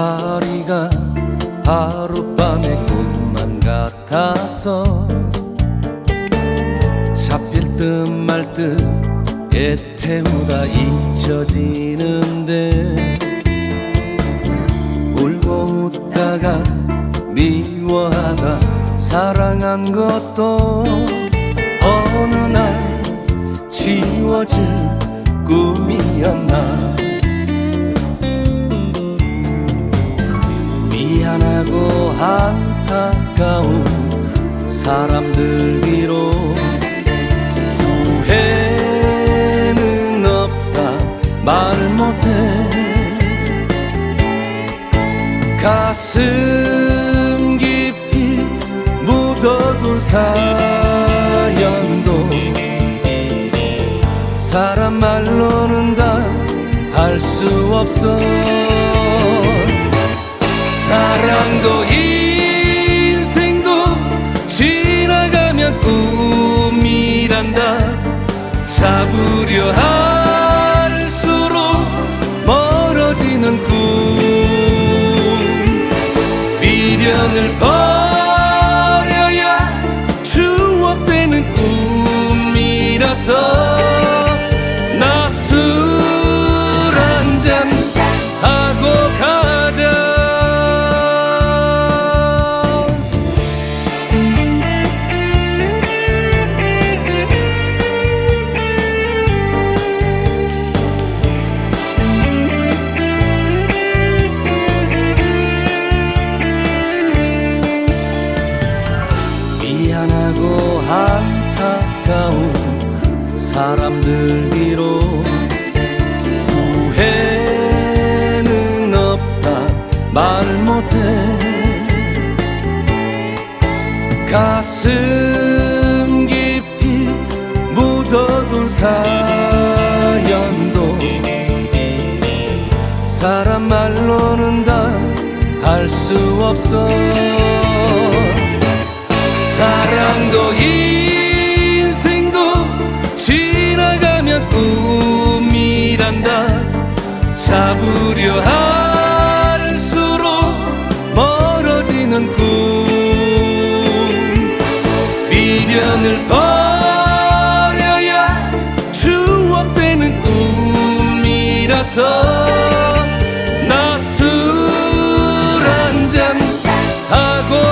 살이가 하룻밤의 꿈만 같아서 잡힐 듯 말 듯 애태우다 잊혀지는데 울고 웃다가 미워하다 사랑한 것도 어느 날 지워질 꿈이었나 안타까운 사람들 뒤로 후회는 없다. 말 못해 가슴 깊이 묻어둔 사연도 사람 말로는 다 할 수 없어. 사랑도 꿈이란다. 잡으려 할수록 멀어지는 꿈 미련을 버려야 추억되는 꿈이라서 안타까운 사람들 뒤로 후회는 없다. 말 못해. 가슴 깊이 묻어둔 사연도 사람 말로는 다할수 없어 꿈이란다. 잡으려 할수록 멀어지는 꿈 미련을 버려야 추억되는 꿈이라서 나술 한잔. 하고